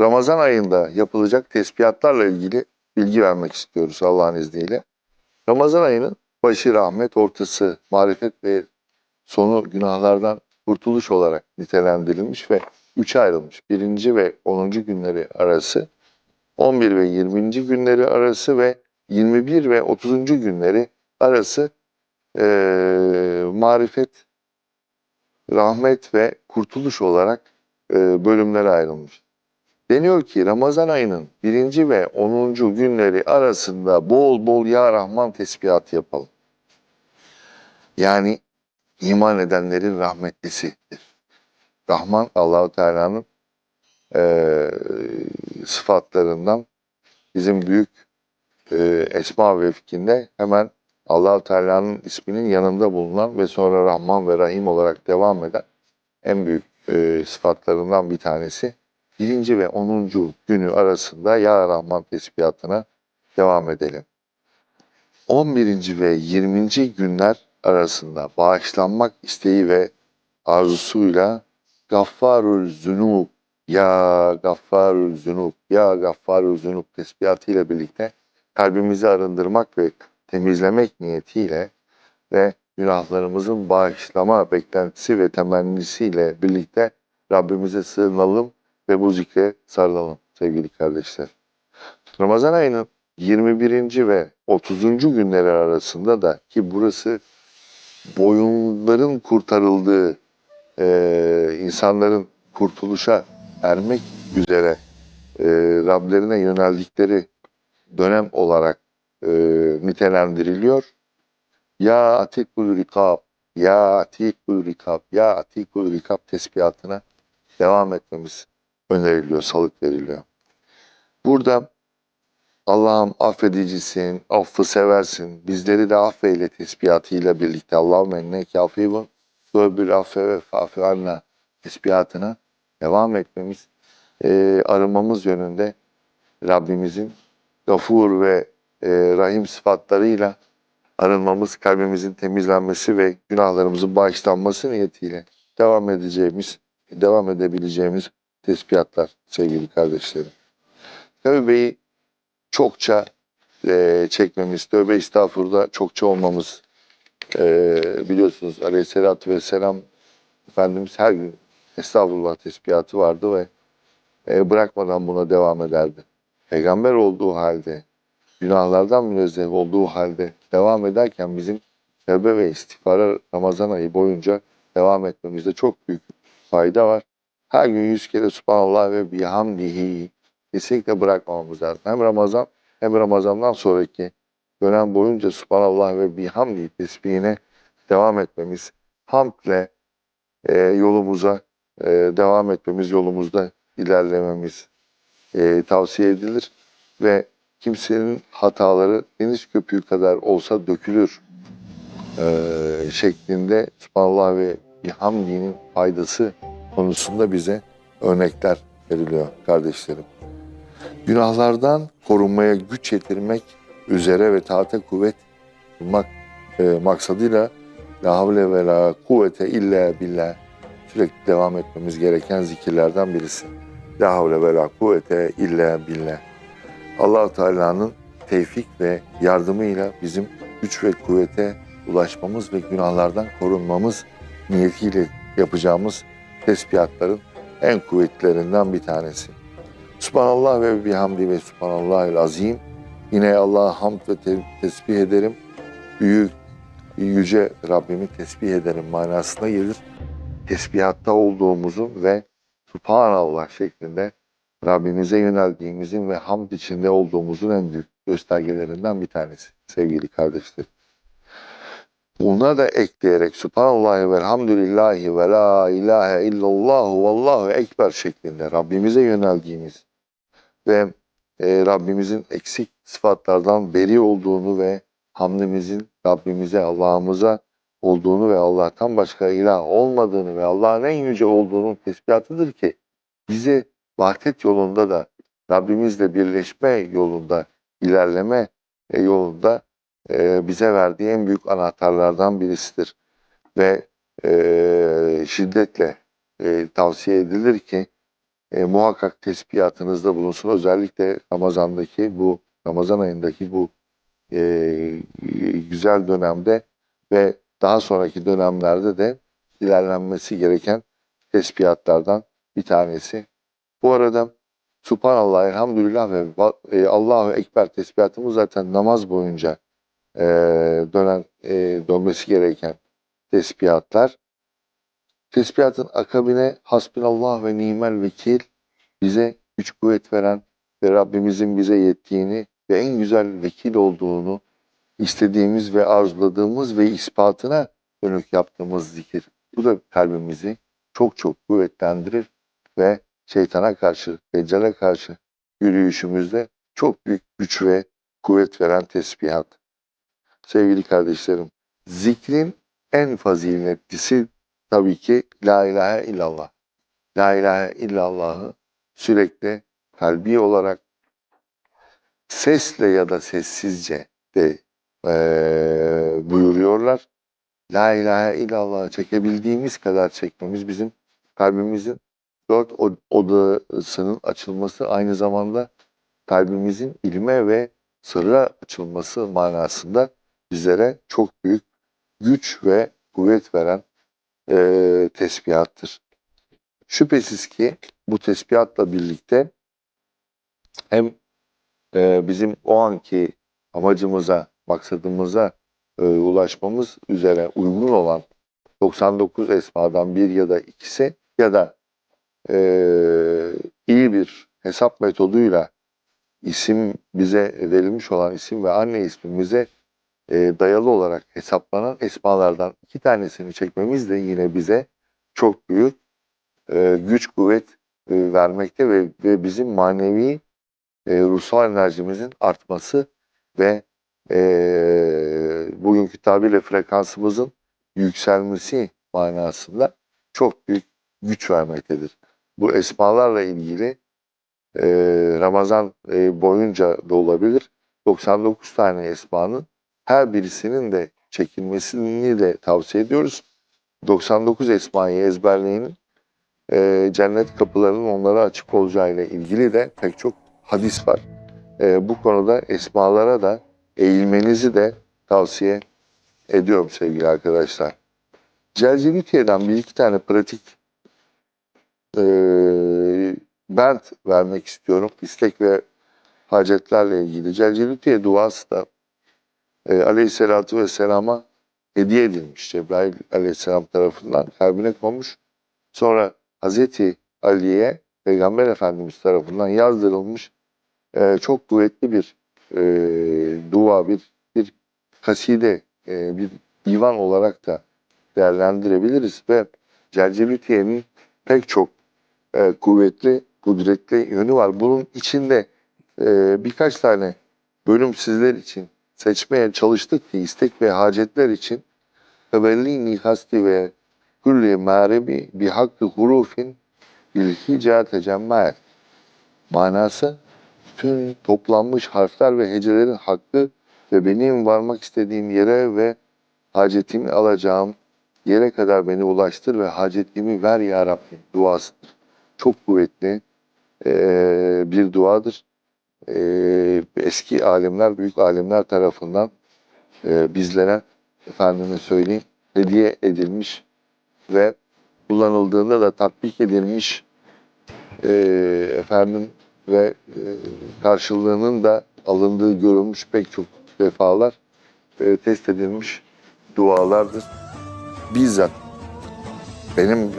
Ramazan ayında yapılacak tesbihatlarla ilgili bilgi vermek istiyoruz Allah'ın izniyle. Ramazan ayının başı rahmet, ortası marifet ve sonu günahlardan kurtuluş olarak nitelendirilmiş ve üçe ayrılmış. Birinci ve 10. günleri arası, 11 ve 20. günleri arası ve 21 ve 30. günleri arası eee, marifet, rahmet ve kurtuluş olarak eee, bölümlere ayrılmış. Deniyor ki Ramazan ayının birinci ve 10. günleri arasında bol bol Ya Rahman tesbihatı yapalım. Yani iman edenlerin rahmetlisidir. Rahman Allahu Teala'nın eee, sıfatlarından bizim büyük eee, esma ve fikinde hemen Allahu Teala'nın isminin yanında bulunan ve sonra Rahman ve Rahim olarak devam eden en büyük eee, sıfatlarından bir tanesi. Birinci ve onuncu günü arasında Ya Rahman tesbihatına devam edelim. 11. ve 20. günler arasında bağışlanmak isteği ve arzusuyla Gaffarül Zünub, Ya Gaffarül Zünub, Ya Gaffarül Zünub tesbihatı ile birlikte kalbimizi arındırmak ve temizlemek niyetiyle ve günahlarımızın bağışlama beklentisi ve temennisiyle birlikte Rabbimize sığınalım ve bu zikre sarılalım sevgili kardeşler. Ramazan ayının 21. ve 30. günleri arasında da ki burası boyunların kurtarıldığı, eee, insanların kurtuluşa ermek üzere eee, Rablerine yöneldikleri dönem olarak eee, nitelendiriliyor. Ya atikul rikab, ya atikul rikab, ya atikul rikab tesbihatına devam etmemiz öneriliyor, salık veriliyor. Burada Allah'ım affedicisin, affı seversin, bizleri de affeyle tesbihatıyla birlikte. Allah'ım enneke afivun bir affe ve fafi anna tesbihatına devam etmemiz, eee, arınmamız yönünde Rabbimizin gafur ve eee, rahim sıfatlarıyla arınmamız, kalbimizin temizlenmesi ve günahlarımızın bağışlanması niyetiyle devam edeceğimiz, devam edebileceğimiz tesbihatlar sevgili kardeşlerim. Tövbeyi çokça eee, çekmemiz, tövbe estağfurullah çokça olmamız eee, biliyorsunuz aleyhissalatü vesselam Efendimiz her gün estağfurullah tesbihatı vardı ve eee, bırakmadan buna devam ederdi. Peygamber olduğu halde, günahlardan münezzeh olduğu halde devam ederken bizim tövbe ve istiğfara Ramazan ayı boyunca devam etmemizde çok büyük fayda var. Her gün yüz kere Subhanallah ve bihamdihi kesinlikle bırakmamamız lazım. Hem Ramazan hem Ramazan'dan sonraki dönem boyunca Subhanallah ve bihamdi tesbihine devam etmemiz, hamdle e, yolumuza e, devam etmemiz, yolumuzda ilerlememiz e, tavsiye edilir ve kimsenin hataları deniz köpüğü kadar olsa dökülür e, şeklinde Subhanallah ve bihamdinin faydası konusunda bize örnekler veriliyor kardeşlerim. Günahlardan korunmaya güç yetirmek üzere ve taate kuvvet bulmak e, maksadıyla La havle ve la kuvvete illa billah sürekli devam etmemiz gereken zikirlerden birisi. La havle ve la kuvvete illa billah. allah Teala'nın tevfik ve yardımıyla bizim güç ve kuvvete ulaşmamız ve günahlardan korunmamız niyetiyle yapacağımız tesbihatların en kuvvetlilerinden bir tanesi. Subhanallah ve bihamdi ve subhanallahil azim. Yine Allah'a hamd ve te- tesbih ederim. Büyük, yüce Rabbimi tesbih ederim manasına gelir. Tesbihatta olduğumuzun ve Subhanallah şeklinde Rabbimize yöneldiğimizin ve hamd içinde olduğumuzun en büyük göstergelerinden bir tanesi sevgili kardeşlerim. Buna da ekleyerek Subhanallah ve elhamdülillahi ve la ilahe illallah vallahu ekber şeklinde Rabbimize yöneldiğimiz ve e, Rabbimizin eksik sıfatlardan beri olduğunu ve hamdimizin Rabbimize, Allah'ımıza olduğunu ve Allah'tan başka ilah olmadığını ve Allah'ın en yüce olduğunun tespihatıdır ki bize vahdet yolunda da Rabbimizle birleşme yolunda, ilerleme e, yolunda e, bize verdiği en büyük anahtarlardan birisidir. Ve e, şiddetle e, tavsiye edilir ki e, muhakkak tesbihatınızda bulunsun. Özellikle Ramazan'daki bu Ramazan ayındaki bu e, güzel dönemde ve daha sonraki dönemlerde de ilerlenmesi gereken tesbihatlardan bir tanesi. Bu arada Subhanallah, Elhamdülillah ve e, Allahu Ekber tesbihatımız zaten namaz boyunca e, dönen e, dönmesi gereken tesbihatlar. Tesbihatın akabine Hasbinallah ve nimel vekil bize güç kuvvet veren ve Rabbimizin bize yettiğini ve en güzel vekil olduğunu istediğimiz ve arzuladığımız ve ispatına dönük yaptığımız zikir. Bu da kalbimizi çok çok kuvvetlendirir ve şeytana karşı, deccale karşı yürüyüşümüzde çok büyük güç ve kuvvet veren tesbihat. Sevgili kardeşlerim, zikrin en faziletlisi tabii ki La ilahe illallah. La ilahe illallah'ı sürekli kalbi olarak sesle ya da sessizce de eee, buyuruyorlar. La ilahe illallah'ı çekebildiğimiz kadar çekmemiz bizim kalbimizin dört od- odasının açılması aynı zamanda kalbimizin ilme ve sırra açılması manasında bizlere çok büyük güç ve kuvvet veren eee tesbihattır. Şüphesiz ki bu tesbihatla birlikte hem eee, bizim o anki amacımıza, maksadımıza eee, ulaşmamız üzere uygun olan 99 esmadan bir ya da ikisi ya da eee, iyi bir hesap metoduyla isim bize verilmiş olan isim ve anne ismimize eee, dayalı olarak hesaplanan esmalardan iki tanesini çekmemiz de yine bize çok büyük eee, güç kuvvet eee, vermekte ve, ve bizim manevi eee, ruhsal enerjimizin artması ve eee, bugünkü tabirle frekansımızın yükselmesi manasında çok büyük güç vermektedir. Bu esmalarla ilgili eee, Ramazan eee, boyunca da olabilir. 99 tane esmanın her birisinin de çekilmesini de tavsiye ediyoruz. 99 esmayı ezberleyin. Eee, cennet kapılarının onlara açık olacağıyla ilgili de pek çok hadis var. Eee, bu konuda esmalara da eğilmenizi de tavsiye ediyorum sevgili arkadaşlar. Celcevitiye'den bir iki tane pratik eee bent vermek istiyorum. İstek ve hacetlerle ilgili. Celcevitiye duası da eee aleyhissalatü vesselama hediye edilmiş. Cebrail aleyhisselam tarafından kalbine konmuş. Sonra Hazreti Ali'ye Peygamber Efendimiz tarafından yazdırılmış eee, çok kuvvetli bir eee, dua, bir bir kaside, eee, bir divan olarak da değerlendirebiliriz ve Celcevitiye'nin pek çok eee, kuvvetli, kudretli yönü var. Bunun içinde eee, birkaç tane bölüm sizler için seçmeye çalıştık ki istek ve hacetler için Febellini hasti ve kulli mağribi bi hakkı hurufin bil hica tecemmel. Manası bütün toplanmış harfler ve hecelerin hakkı ve benim varmak istediğim yere ve hacetimi alacağım yere kadar beni ulaştır ve hacetimi ver ya Rabbi duasıdır. Çok kuvvetli eee, bir duadır. Eee, eski alimler, büyük alimler tarafından eee, bizlere efendime söyleyeyim hediye edilmiş ve kullanıldığında da tatbik edilmiş eee, efendim ve eee, karşılığının da alındığı görülmüş pek çok defalar eee, test edilmiş dualardır. Bizzat benim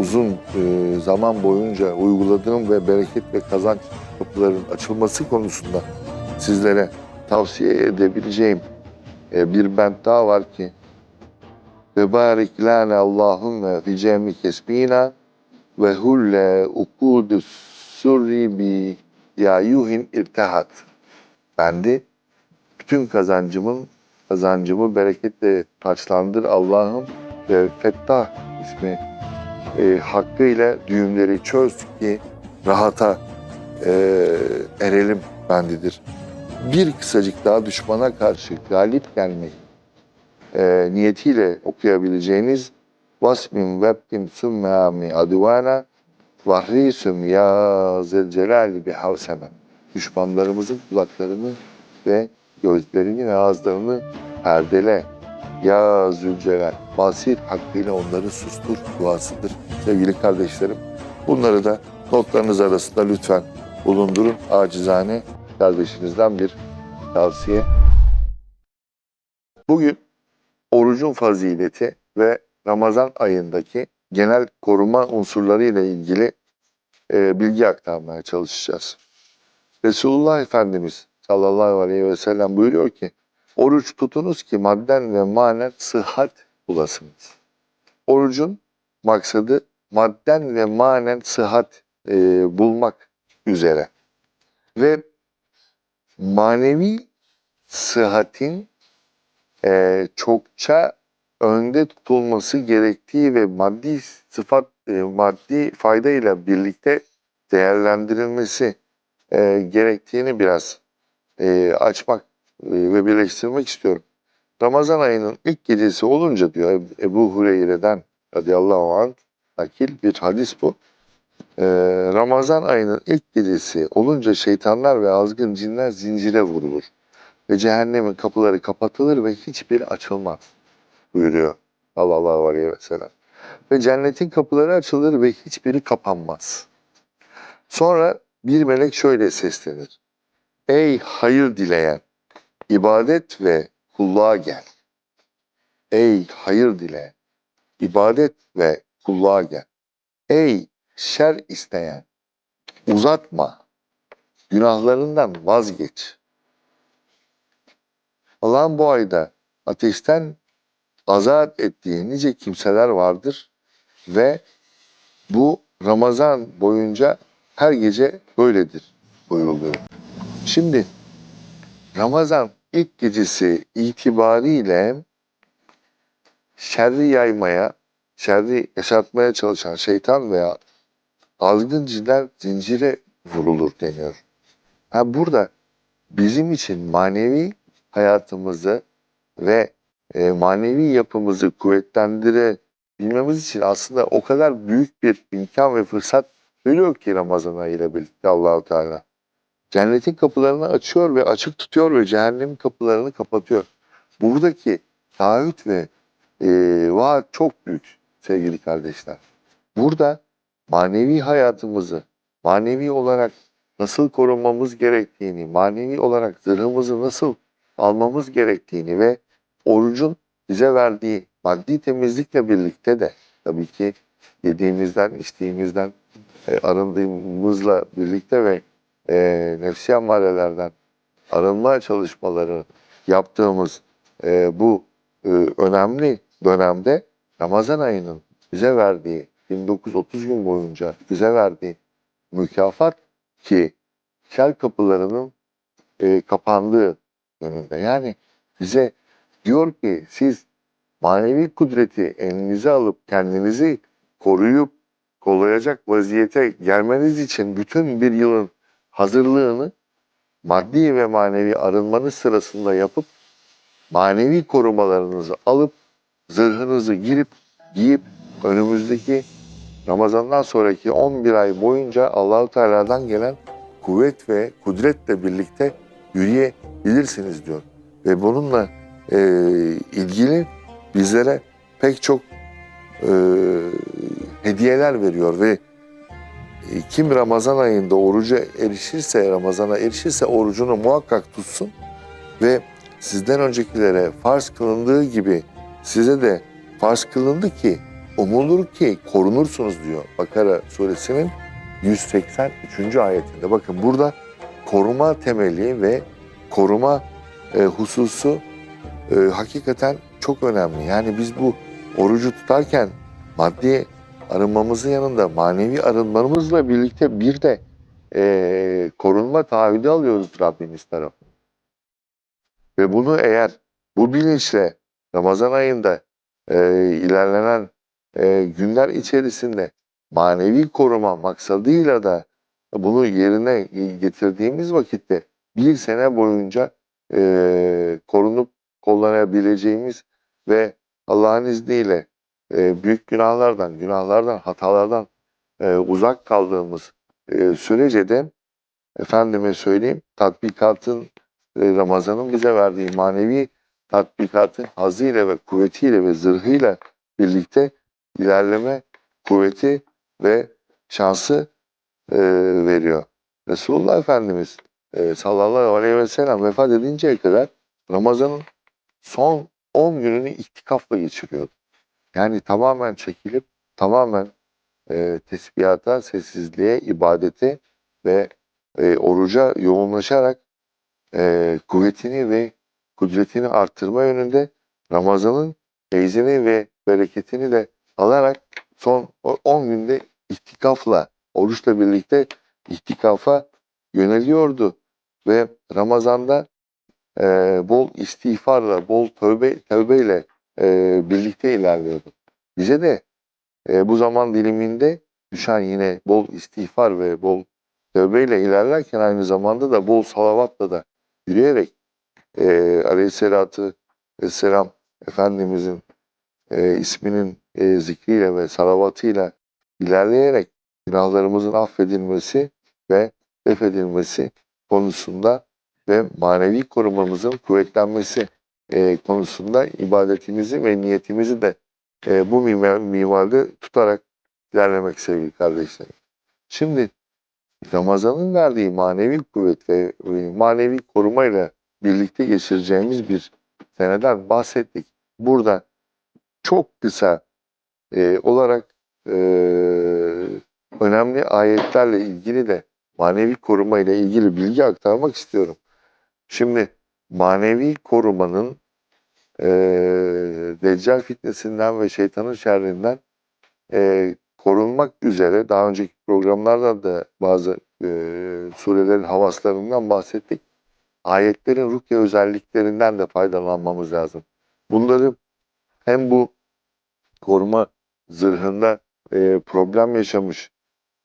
uzun eee, zaman boyunca uyguladığım ve bereket ve kazanç kapıların açılması konusunda sizlere tavsiye edebileceğim eee, bir bent daha var ki ve barik lana Allahümme fi cemi kesbina ve hulle ukudu surri bi yayuhin irtehat. Bendi bütün kazancımın kazancımı bereketle taçlandır Allah'ım ve Fettah ismi e, hakkıyla düğümleri çöz ki rahata e, erelim bendidir. Bir kısacık daha düşmana karşı galip gelmeyi e, niyetiyle okuyabileceğiniz Vasmin webkin sümmâmi aduvana Vahrisüm ya zelcelali bihavsemen. Düşmanlarımızın kulaklarını ve gözlerini ve ağızlarını perdele. Ya Zülcelal. Basir hakkıyla onları sustur duasıdır. Sevgili kardeşlerim bunları da notlarınız arasında lütfen bulundurun. Acizane kardeşinizden bir tavsiye. Bugün orucun fazileti ve Ramazan ayındaki genel koruma unsurları ile ilgili e, bilgi aktarmaya çalışacağız. Resulullah Efendimiz sallallahu aleyhi ve sellem buyuruyor ki oruç tutunuz ki madden ve manen sıhhat bulasınız. Orucun maksadı madden ve manen sıhhat e, bulmak üzere ve manevi sıhhatin e, çokça önde tutulması gerektiği ve maddi sıfat, e, maddi fayda ile birlikte değerlendirilmesi e, gerektiğini biraz e, açmak ve birleştirmek istiyorum. Ramazan ayının ilk gecesi olunca diyor Ebu Hureyre'den radıyallahu anh nakil bir hadis bu. E, Ramazan ayının ilk gecesi olunca şeytanlar ve azgın cinler zincire vurulur ve cehennemin kapıları kapatılır ve hiçbir açılmaz buyuruyor sallallahu aleyhi ve sellem. Ve cennetin kapıları açılır ve hiçbiri kapanmaz. Sonra bir melek şöyle seslenir. Ey hayır dileyen, ibadet ve kulluğa gel. Ey hayır dileyen, ibadet ve kulluğa gel. Ey şer isteyen, uzatma, günahlarından vazgeç. Allah'ın bu ayda ateşten azat ettiği nice kimseler vardır ve bu Ramazan boyunca her gece böyledir buyuruluyor. Şimdi Ramazan ilk gecesi itibariyle şerri yaymaya, şerri yaşatmaya çalışan şeytan veya azgın cinler zincire vurulur deniyor. Ha burada bizim için manevi hayatımızı ve e, manevi yapımızı kuvvetlendirebilmemiz için aslında o kadar büyük bir imkan ve fırsat veriyor ki Ramazan ayı ile birlikte Allahu Teala. Cennetin kapılarını açıyor ve açık tutuyor ve cehennemin kapılarını kapatıyor. Buradaki taahhüt ve e, vaat çok büyük sevgili kardeşler. Burada manevi hayatımızı manevi olarak nasıl korunmamız gerektiğini, manevi olarak zırhımızı nasıl almamız gerektiğini ve orucun bize verdiği maddi temizlikle birlikte de tabii ki yediğimizden, içtiğimizden, e, arındığımızla birlikte ve e, nefsi ammarelerden arınma çalışmaları yaptığımız e, bu e, önemli dönemde Ramazan ayının bize verdiği 29-30 gün boyunca bize verdiği mükafat ki şer kapılarının e, kapandığı yönünde. Yani bize diyor ki siz manevi kudreti elinize alıp kendinizi koruyup kollayacak vaziyete gelmeniz için bütün bir yılın hazırlığını maddi ve manevi arınmanız sırasında yapıp manevi korumalarınızı alıp zırhınızı girip giyip önümüzdeki Ramazan'dan sonraki 11 ay boyunca Allahu Teala'dan gelen kuvvet ve kudretle birlikte yürüyebilirsiniz diyor. Ve bununla e, ilgili bizlere pek çok e, hediyeler veriyor ve kim Ramazan ayında oruca erişirse, Ramazan'a erişirse orucunu muhakkak tutsun ve sizden öncekilere farz kılındığı gibi size de farz kılındı ki umulur ki korunursunuz diyor Bakara suresinin 183. ayetinde. Bakın burada koruma temeli ve koruma e, hususu e, hakikaten çok önemli. Yani biz bu orucu tutarken maddi arınmamızın yanında manevi arınmamızla birlikte bir de e, korunma taahhüdü alıyoruz Rabbimiz tarafından. Ve bunu eğer bu bilinçle Ramazan ayında e, ilerlenen e, günler içerisinde manevi koruma maksadıyla da bunu yerine getirdiğimiz vakitte bir sene boyunca e, korunup kullanabileceğimiz ve Allah'ın izniyle e, büyük günahlardan, günahlardan, hatalardan e, uzak kaldığımız e, sürece de efendime söyleyeyim tatbikatın e, Ramazan'ın bize verdiği manevi tatbikatın hazıyla ve kuvvetiyle ve zırhıyla birlikte ilerleme kuvveti ve şansı e, veriyor. Resulullah Efendimiz e, sallallahu aleyhi ve sellem vefat edinceye kadar Ramazan'ın son 10 gününü iktikafla geçiriyordu. Yani tamamen çekilip tamamen e, tesbihata, sessizliğe, ibadete ve e, oruca yoğunlaşarak e, kuvvetini ve kudretini arttırma yönünde Ramazan'ın feyzini ve bereketini de alarak son o 10 günde ihtikafla, oruçla birlikte ihtikafa yöneliyordu. Ve Ramazan'da e, bol istiğfarla, bol tövbe, tövbeyle e, birlikte ilerliyordu. Bize de e, bu zaman diliminde düşen yine bol istiğfar ve bol tövbeyle ilerlerken aynı zamanda da bol salavatla da yürüyerek e, aleyhissalatü vesselam Efendimizin e, isminin e, zikriyle ve salavatıyla ilerleyerek günahlarımızın affedilmesi ve def edilmesi konusunda ve manevi korumamızın kuvvetlenmesi e, konusunda ibadetimizi ve niyetimizi de e, bu mimar, mimarda tutarak ilerlemek sevgili kardeşlerim. Şimdi Ramazan'ın verdiği manevi kuvvet ve manevi korumayla birlikte geçireceğimiz bir seneden bahsettik. Burada çok kısa e, olarak e, önemli ayetlerle ilgili de manevi koruma ile ilgili bilgi aktarmak istiyorum. Şimdi manevi korumanın e, Deccal fitnesinden ve şeytanın şerrinden e, korunmak üzere daha önceki programlarda da bazı e, surelerin havaslarından bahsettik. Ayetlerin rukiye özelliklerinden de faydalanmamız lazım. Bunları hem bu koruma zırhında e, problem yaşamış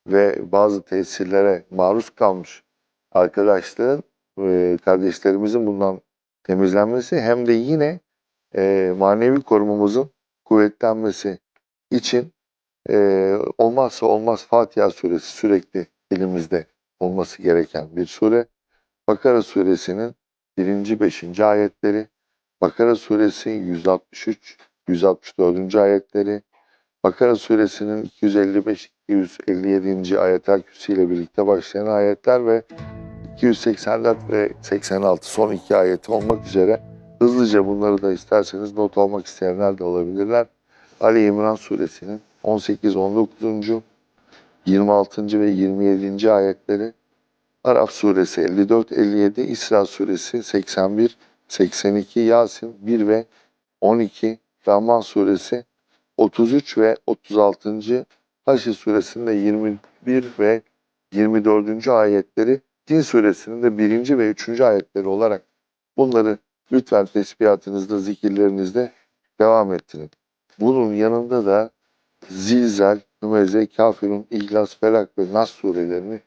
ve bazı tesirlere maruz kalmış arkadaşların, e, kardeşlerimizin bundan temizlenmesi hem de yine e, manevi korumamızın kuvvetlenmesi için e, olmazsa olmaz Fatiha suresi sürekli elimizde olması gereken bir sure. Bakara suresinin 1. 5. ayetleri, Bakara suresi 163 164. ayetleri, Bakara suresinin 255-257. ayetler küsüyle birlikte başlayan ayetler ve 284 ve 86 son iki ayeti olmak üzere hızlıca bunları da isterseniz not almak isteyenler de olabilirler. Ali İmran suresinin 18, 19, 26. ve 27. ayetleri, Araf suresi 54, 57, İsra suresi 81, 82, Yasin 1 ve 12, Rahman suresi 33 ve 36. Haşr suresinde 21 ve 24. ayetleri, Din suresinin de 1. ve 3. ayetleri olarak bunları lütfen tesbihatınızda, zikirlerinizde devam ettirin. Bunun yanında da Zilzal, Hümeze, Kafirun, İhlas, Felak ve Nas surelerini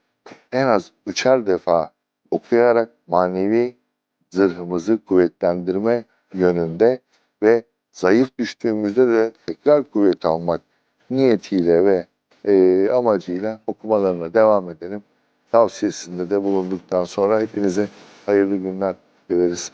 en az üçer defa okuyarak manevi zırhımızı kuvvetlendirme yönünde ve zayıf düştüğümüzde de tekrar kuvvet almak niyetiyle ve e, amacıyla okumalarına devam edelim. Tavsiyesinde de bulunduktan sonra hepinize hayırlı günler dileriz.